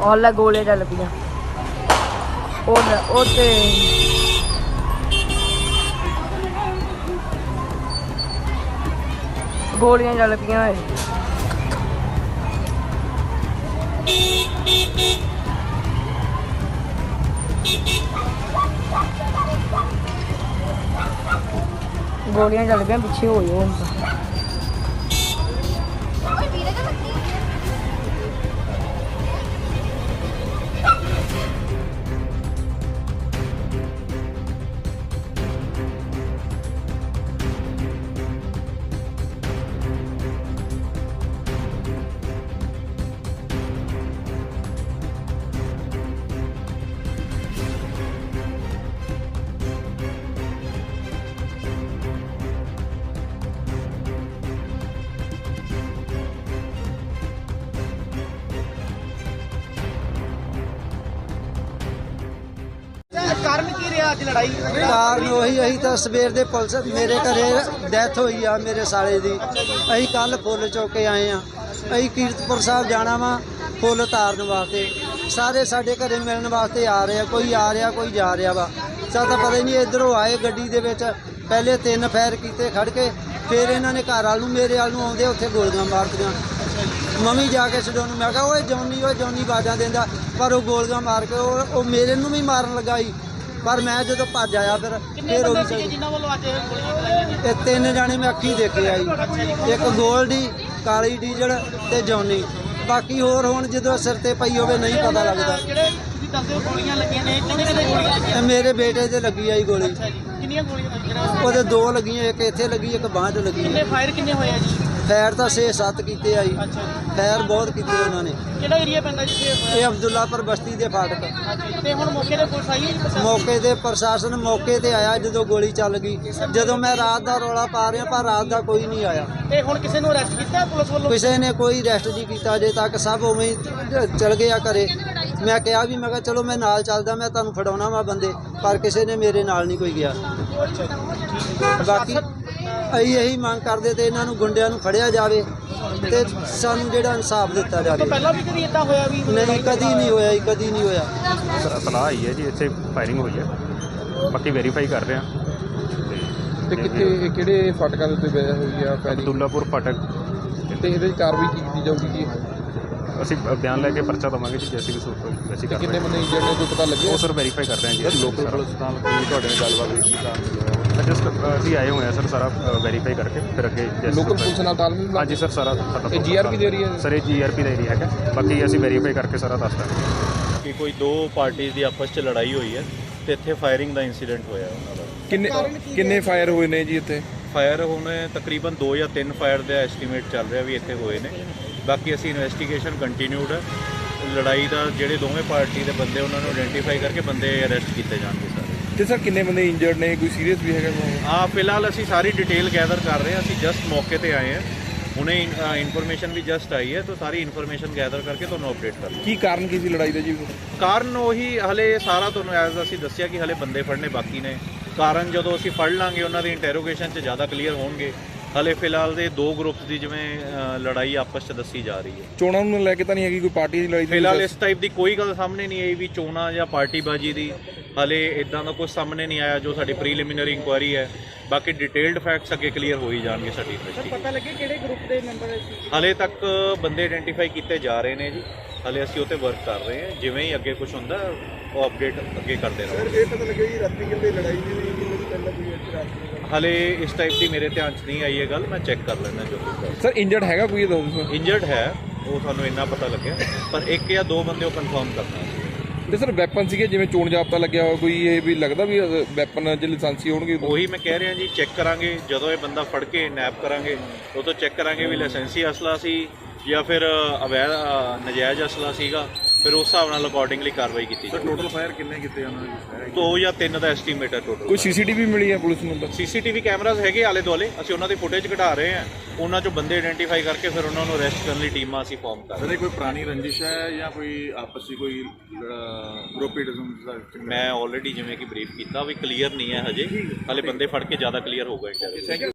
ਔਰ ਲੈ ਗੋਲੇ ਚੱਲ ਪਈਆਂ ਉਹ ਉਹ ਤੇ ਗੋਲੀਆਂ ਚੱਲ ਪਈਆਂ ਓਏ ਗੋਲੀਆਂ ਚੱਲ ਪਈਆਂ ਪਿੱਛੇ ਹੋ ਜਾਓ ਹੁਣ ਤਾਂ। ਅੱਜ ਲੜਾਈ ਕਾਰਨ ਉਹੀ, ਅਸੀਂ ਤਾਂ ਸਵੇਰ ਦੇ ਪੁਲਿਸ, ਮੇਰੇ ਘਰੇ ਡੈਥ ਹੋਈ ਆ ਮੇਰੇ ਸਾਲੇ ਦੀ। ਅਸੀਂ ਕੱਲ ਫੁੱਲ ਚੁੱਕ ਕੇ ਆਏ ਆ। ਅਸੀਂ ਕੀਰਤਪੁਰ ਸਾਹਿਬ ਜਾਣਾ ਵਾ, ਫੁੱਲ ਤਾਰਨ ਵਾਸਤੇ। ਸਾਰੇ ਸਾਡੇ ਘਰੇ ਮਿਲਣ ਵਾਸਤੇ ਆ ਰਹੇ ਆ, ਕੋਈ ਆ ਰਿਹਾ, ਕੋਈ ਜਾ ਰਿਹਾ ਵਾ। ਸਾਨੂੰ ਤਾਂ ਪਤਾ ਹੀ ਨਹੀਂ ਇਧਰੋਂ ਆਏ ਗੱਡੀ ਦੇ ਵਿੱਚ, ਪਹਿਲੇ ਤਿੰਨ ਫੈਰ ਕੀਤੇ ਖੜ ਕੇ, ਫਿਰ ਇਹਨਾਂ ਨੇ ਘਰ ਵਾਲ ਨੂੰ, ਮੇਰੇ ਵਾਲ ਨੂੰ ਆਉਂਦੇ ਉੱਥੇ ਗੋਲੀਆਂ ਮਾਰਤੀਆਂ। ਮੰਮੀ ਜਾ ਕੇ ਛਡੋ ਨੂੰ ਮੈਂ ਕਿਹਾ, ਓਏ ਜੌਨੀ ਓਏ ਜੌਨੀ ਬਾਜਾਂ ਦਿੰਦਾ। ਪਰ ਉਹ ਗੋਲੀਆਂ ਮਾਰ ਕੇ, ਉਹ ਉਹ ਮੇਰੇ ਨੂੰ ਵੀ ਮਾਰਨ ਲੱਗਾ ਸੀ। ਪਰ ਮੈਂ ਜਦੋਂ ਭੱਜ ਆਇਆ ਫਿਰ ਕਿੰਨੇ ਫਿਰ ਉਹ ਬੰਦੇ ਸੀਗੇ ਜਿਨ੍ਹਾਂ ਵੱਲੋਂ ਅੱਜ ਗੋਲੀਆਂ ਚਲਾਈਆਂ ਜੀ ਇਹ ਤਿੰਨ ਜਾਣੇ ਮੈਂ ਅੱਖੀ ਦੇਖੇ ਆਈ ਇੱਕ ਗੋਲਡੀ ਕਾਲੀ ਡੀਜ਼ਲ ਤੇ ਜੌਨੀ। ਬਾਕੀ ਹੋਰ ਹੁਣ ਜਦੋਂ ਸਿਰ ਤੇ ਪਈ ਹੋਵੇ ਨਹੀਂ ਪਤਾ ਲੱਗਦਾ। ਜਿਹੜੇ ਤੁਸੀਂ ਦੱਸਦੇ ਹੋ ਗੋਲੀਆਂ ਲੱਗੀਆਂ ਨੇ? ਕਿੰਨੇ ਕਿੰਨੇ ਗੋਲੀਆਂ ਲੱਗੀਆਂ? ਤੇ ਮੇਰੇ ਬੇਟੇ ਤੇ ਲੱਗੀ ਆਈ ਗੋਲੀ। ਅੱਛਾ ਜੀ। ਕਿੰਨੀਆਂ ਗੋਲੀਆਂ ਲੱਗੀਆਂ? ਉਹਦੇ ਦੋ ਲੱਗੀਆਂ ਇੱਕ ਇੱਥੇ ਲੱਗੀ ਇੱਕ ਬਾਂਹ 'ਚ ਲੱਗੀ। ਕਿੰਨੇ ਫਾਇਰ ਕਿੰਨੇ ਹੋਏ ਆ ਜੀ? ਫੈਰ ਤਾਂ 6-7 ਕੀਤੇ ਅੱਛਾ ਜੀ। ਫੈਰ ਬਹੁਤ ਕੀਤੇ ਉਹਨਾਂ ਨੇ। ਕਿਹੜਾ ਏਰੀਆ ਪੈਂਦਾ ਜਿੱਥੇ ਹੋਇਆ ਇਹ ਅਬਦੁੱਲਾਪੁਰ ਬਸਤੀ ਦੇ ਫਾਟਕ। ਅੱਛਾ ਜੀ ਤੇ ਹੁਣ ਮੌਕੇ ਤੇ ਪੁਲਿਸ ਆਈ ਹੈ ਜੀ ਪ੍ਰਸ਼ਾਸਨ? ਮੌਕੇ ਤੇ ਪ੍ਰਸ਼ਾਸਨ ਮੌਕੇ ਤੇ ਆਇਆ ਜਦੋਂ ਗੋਲੀ ਚੱਲ ਗਈ। ਜਦੋਂ ਮੈਂ ਰਾਤ ਦਾ ਰੌਲਾ ਪਾ ਰਿਹਾ ਪਰ ਰਾਤ ਦਾ ਕੋਈ ਨਹੀਂ ਆਇਆ। ਤੇ ਹੁਣ ਕਿਸੇ ਨੂੰ ਅਰੈਸਟ ਕੀਤਾ ਹੈ ਪੁਲਿਸ ਵੱਲੋਂ? ਕਿਸੇ ਨੇ ਕੋਈ ਰੈਸਟ ਨਹੀਂ ਕੀਤਾ ਅਜੇ ਤੱਕ ਸਭ ਉਵੇਂ ਹੀ ਚਲ ਗਏ ਆ ਘਰੇ। ਮੈਂ ਕਿਹਾ ਵੀ ਮੈਂ ਕਿਹਾ ਚਲੋ ਮੈਂ ਨਾਲ ਚੱਲਦਾ ਮੈਂ ਤੁਹਾਨੂੰ ਫੜਾਉਣਾ ਵਾ ਬੰਦੇ ਪਰ ਕਿਸੇ ਨੇ ਮੇਰੇ ਨਾਲ ਨਹੀਂ ਕੋਈ ਗਿਆ। ਬਾਕੀ ਅਸੀਂ ਇਹੀ ਮੰਗ ਕਰਦੇ ਤੇ ਇਹਨਾਂ ਨੂੰ ਗੁੰਡਿਆਂ ਨੂੰ ਫੜਿਆ ਜਾਵੇ ਤੇ ਸਾਨੂੰ ਜਿਹੜਾ ਇਨਸਾਫ ਦਿੱਤਾ ਤੋਂ ਜਾਵੇ ਪਹਿਲਾਂ ਵੀ ਕਦੀ ਇਦਾਂ ਹੋਇਆ ਵੀ ਨਹੀਂ ਕਦੀ ਨਹੀਂ ਹੋਇਆ? ਜੀ ਕਦੀ ਨਹੀਂ ਹੋਇਆ। ਸਰ ਇਤਲਾਹ ਆਈ ਹੈ ਜੀ ਇੱਥੇ ਫਾਇਰਿੰਗ ਹੋਈ ਹੈ। ਬਾਕੀ ਵੈਰੀਫਾਈ ਕਰ ਰਹੇ ਹਾਂ। ਤੇ ਕਿੱਥੇ ਇਹ ਕਿਹੜੇ ਫਾਟਕਾਂ ਦੇ ਉੱਤੇ ਵਜ੍ਹਾ ਹੋਈ ਆ ਫਾਇਰਿੰਗ ਅਬਦੁੱਲਾਪੁਰ ਫਾਟਕ। ਤੇ ਇਹਦੇ 'ਚ ਕਾਰਵਾਈ ਕੀ ਕੀਤੀ ਜਾਊਗੀ ਜੀ? ਅਸੀਂ ਬਿਆਨ ਲੈ ਕੇ ਪਰਚਾ ਦਵਾਂਗੇ ਜੀ ਜੈਸੀ ਵੀ ਸੂਰਤ ਵੈਸੀ ਤੇ ਕਰ ਕਿੰਨੇ ਬੰਦੇ ਇੰਜਰਡ ਨੇ ਕੋਈ ਪਤਾ ਉਹ ਲੱਗਿਆ ਸਰ ਵੈਰੀਫਾਈ ਕਰ ਰਹੇ ਹਾਂ ਜੀ ਲੋਕਲ ਪੁਲਿਸ ਨਾਲ ਕੋਈ ਤੁਹਾਡੇ ਨਾਲ ਗੱਲਬਾਤ ਹੋਈ ਕੀ ਕਾਰਨ ਜਸਟ ਅਸੀਂ ਆਏ ਹੋਏ ਹਾਂ ਸਰ ਸਾਰਾ ਵੈਰੀਫਾਈ ਕਰਕੇ ਫਿਰ ਅੱਗੇ ਜੈਸੀ ਲੋਕਲ ਪੁਲਿਸ ਨਾਲ ਤਾਲਮੇਲ ਬਣਾ- ਹਾਂਜੀ ਸਰ ਸਾਰਾ ਸਾਡਾ ਇਹ GRP ਦੇ area ਹੈ? ਸਰ ਇਹ ਜੀਆਰਪੀ ਦਾ ਏਰੀਆ ਹੈਗਾ। ਬਾਕੀ ਅਸੀਂ ਵੈਰੀਫਾਈ ਕਰਕੇ ਸਾਰਾ ਦੱਸ ਦਾਂਗੇ। ਕਿ ਕੋਈ ਦੋ ਪਾਰਟੀਆਂ ਦੀ ਆਪਸ 'ਚ ਲੜਾਈ ਹੋਈ ਹੈ ਤੇ ਇੱਥੇ ਫਾਇਰਿੰਗ ਦਾ ਇਨਸੀਡੈਂਟ ਹੋਇਆ ਉਹਨਾਂ ਦਾ। ਕਿੰਨੇ ਕਿੰਨੇ ਫਾਇਰ ਹੋਏ ਨੇ ਜੀ ਇੱਥੇ? ਫਾਇਰ ਹੁਣ ਤਕਰੀਬਨ 2 ਜਾਂ 3 ਫਾਇਰ ਦਾ ਐਸਟੀਮੇਟ ਚੱਲ ਰਿਹਾ ਵੀ ਇੱਥੇ ਹੋਏ ਨੇ। ਬਾਕੀ ਅਸੀਂ ਇਨਵੈਸਟੀਗੇਸ਼ਨ ਕੰਟੀਨਿਊਡ ਹੈ। ਲੜਾਈ ਦਾ ਜਿਹੜੇ ਦੋਵੇਂ ਪਾਰਟੀ ਦੇ ਬੰਦੇ ਉਹਨਾਂ ਨੂੰ ਆਇਡੈਂਟੀਫਾਈ ਕਰਕੇ ਬੰਦੇ ਅਰੈਸਟ ਕੀਤੇ ਜਾਣਗੇ ਸਾਰੇ। ਤੇ ਸਰ ਕਿੰਨੇ ਬੰਦੇ ਇੰਜਰਡ ਨੇ? ਕੋਈ ਸੀਰੀਅਸ ਵੀ ਹੈਗਾ ਕੋਈ? ਆ ਫਿਲਹਾਲ ਅਸੀਂ ਸਾਰੀ ਡਿਟੇਲ ਗੈਦਰ ਕਰ ਰਹੇ ਹਾਂ। ਅਸੀਂ ਜਸਟ ਮੌਕੇ ਤੇ ਆਏ ਹਾਂ। ਹੁਣੇ ਇਨਫੋਰਮੇਸ਼ਨ ਵੀ ਜਸਟ ਆਈ ਹੈ ਤਾਂ ਸਾਰੀ ਇਨਫੋਰਮੇਸ਼ਨ ਗੈਦਰ ਕਰਕੇ ਤੁਹਾਨੂੰ ਅਪਡੇਟ ਕਰ ਕੀ ਕਾਰਨ ਕੀ ਸੀ ਲੜਾਈ ਦਾ ਜੀ? ਕਾਰਨ ਉਹੀ ਹਲੇ ਸਾਰਾ ਤੁਹਾਨੂੰ ਐਜ਼ ਅਸੀਂ ਦੱਸਿਆ ਕਿ ਹਲੇ ਬੰਦੇ ਫੜਨੇ ਬਾਕੀ ਨੇ। ਕਾਰਨ ਜਦੋਂ ਅਸੀਂ ਫੜ ਲਾਂਗੇ ਉਹਨਾਂ ਦੀ ਇੰਟਰੋਗੇਸ਼ਨ 'ਚ ਜ਼ਿਆਦਾ ਕਲੀਅਰ ਹੋਣਗੇ। ਹਲੇ ਫਿਲਹਾਲ ਦੇ ਦੋ ਗਰੁੱਪਸ ਦੀ ਜਿਵੇਂ ਲੜਾਈ ਆਪਸ 'ਚ ਦੱਸੀ ਜਾ ਰਹੀ ਹੈ। ਚੋਣਾਂ ਨੂੰ ਲੈ ਕੇ ਤਾਂ ਨਹੀਂ ਹੈਗੀ ਕੋਈ ਪਾਰਟੀ ਦੀ ਲੜਾਈ? ਫਿਲਹਾਲ ਇਸ ਟਾਈਪ ਦੀ ਕੋਈ ਗੱਲ ਸਾਹਮਣੇ ਨਹੀਂ ਆਈ ਵੀ ਚੋਣਾਂ ਜਾਂ ਪਾਰਟੀਬਾਜ਼ੀ ਦੀ। ਹਲੇ ਇਦਾਂ ਦਾ ਕੁਝ ਸਾਹਮਣੇ ਨਹੀਂ ਆਇਆ ਜੋ ਸਾਡੀ ਪ੍ਰੀਲਿਮਿਨਰੀ ਇਨਕੁਆਇਰੀ ਹੈ। ਬਾਕੀ ਡਿਟੇਲਡ ਫੈਕਟਸ ਅੱਗੇ ਕਲੀਅਰ ਹੋ ਹੀ ਜਾਣਗੇ ਸਾਡੀ ਇਨਵੈਸਟੀਗੇਸ਼ਨ ਪਤਾ ਲੱਗੇ ਕਿਹੜੇ ਗਰੁੱਪ ਦੇ ਮੈਂਬਰ ਸੀ? ਹਲੇ ਤੱਕ ਬੰਦੇ ਆਇਡੈਂਟੀਫਾਈ ਕੀਤੇ ਜਾ ਰਹੇ ਨੇ ਜੀ। ਹਲੇ ਅਸੀਂ ਉਹ ਤੇ ਵਰਕ ਕਰ ਰਹੇ ਹਾਂ। ਜਿਵੇਂ ਹੀ ਅੱਗੇ ਕੁਝ ਹੁੰਦਾ ਉਹ ਅਪਡੇਟ ਅੱਗੇ ਕਰਦੇ ਰਹਾਂਗੇ ਇਹ ਪਤਾ ਲੱਗਿਆ ਜੀ ਰਾਤੀ ਕਿੰਨੇ ਲੜਾਈ ਵੀ ਹਲੇ ਇਸ ਟਾਈਪ ਦੀ ਮੇਰੇ ਧਿਆਨ 'ਚ ਨਹੀਂ ਆਈ ਇਹ ਗੱਲ ਮੈਂ ਚੈੱਕ ਕਰ ਲੈਣਾ ਜੋ ਕੁਝ ਸਰ ਇੰਜਰਡ ਹੈਗਾ ਕੋਈ ਇਹ ਦੱਸੋ ਇੰਜਰਡ ਹੈ ਉਹ ਤੁਹਾਨੂੰ ਇੰਨਾ ਪਤਾ ਲੱਗਿਆ ਪਰ ਇੱਕ ਜਾਂ ਦੋ ਬੰਦੇ ਉਹ ਕਨਫਰਮ ਕਰਨਾ ਤੇ ਸਰ ਵੈਪਨ ਸੀਗੇ ਜਿਵੇਂ ਚੋਣ ਜਾਬਤਾ ਲੱਗਿਆ ਹੋਇਆ ਕੋਈ ਇਹ ਵੀ ਲੱਗਦਾ ਵੀ ਵੈਪਨ ਜੇ ਲਾਇਸੈਂਸੀ ਹੋਣਗੇ? ਉਹੀ ਮੈਂ ਕਹਿ ਰਿਹਾ ਜੀ ਚੈੱਕ ਕਰਾਂਗੇ ਜਦੋਂ ਇਹ ਬੰਦਾ ਫੜ ਕੇ ਨੈਪ ਕਰਾਂਗੇ ਉਹ ਤੋਂ ਚੈੱਕ ਕਰਾਂਗੇ ਵੀ ਲਾਇਸੈਂਸੀ ਅਸਲਾ ਸੀ ਜਾਂ ਫਿਰ ਅਵੈਧ ਨਜਾਇਜ਼ ਅਸਲਾ ਸੀਗਾ। ਫਿਰ ਉਸ ਹਿਸਾਬ ਨਾਲ ਅਕੋਰਡਿੰਗਲੀ ਕਾਰਵਾਈ ਕੀਤੀ ਜਾਵੇ ਟੋਟਲ ਫਾਇਰ ਕਿੰਨੇ ਕੀਤੇ ਉਹਨਾਂ ਨੇ? ਦੋ ਜਾਂ ਤਿੰਨ ਦਾ ਐਸਟੀਮੇਟ ਹੈ ਟੋਟਲ ਕੋਈ ਸੀਸੀਟੀਵੀ ਮਿਲੀ ਹੈ ਪੁਲਿਸ ਨੂੰ ਤਾਂ? ਸੀਸੀਟੀਵੀ ਕੈਮਰਾਸ ਹੈਗੇ ਆਲੇ ਦੁਆਲੇ ਅਸੀਂ ਉਹਨਾਂ ਦੀ ਫੁਟੇਜ ਘਟਾ ਰਹੇ ਹਾਂ। ਉਹਨਾਂ ਚੋਂ ਬੰਦੇ ਆਇਡੈਂਟੀਫਾਈ ਕਰਕੇ ਫਿਰ ਉਹਨਾਂ ਨੂੰ ਅਰੈਸਟ ਕਰਨ ਲਈ ਟੀਮਾਂ ਅਸੀਂ ਫਾਰਮ ਕਰ ਰਹੇ ਸਰ ਇਹ ਕੋਈ ਪੁਰਾਣੀ ਰੰਜਿਸ਼ ਹੈ ਜਾਂ ਕੋਈ ਆਪਸੀ ਕੋਈ ਗਰੁੱਪੀਟਿਜ਼ਮ ਦਾ ਹਾਂ। ਮੈਂ ਆਲਰੇਡੀ ਜਿਵੇਂ ਕਿ ਬਰੀਫ ਕੀਤਾ ਵੀ ਕਲੀਅਰ ਨਹੀਂ ਹੈ ਹਜੇ। ਹਾਲੇ ਬੰਦੇ ਫੜ ਕੇ ਜ਼ਿਆਦਾ ਕਲੀਅਰ ਹੋਊਗਾ ਇੰਟਰਵਿਊ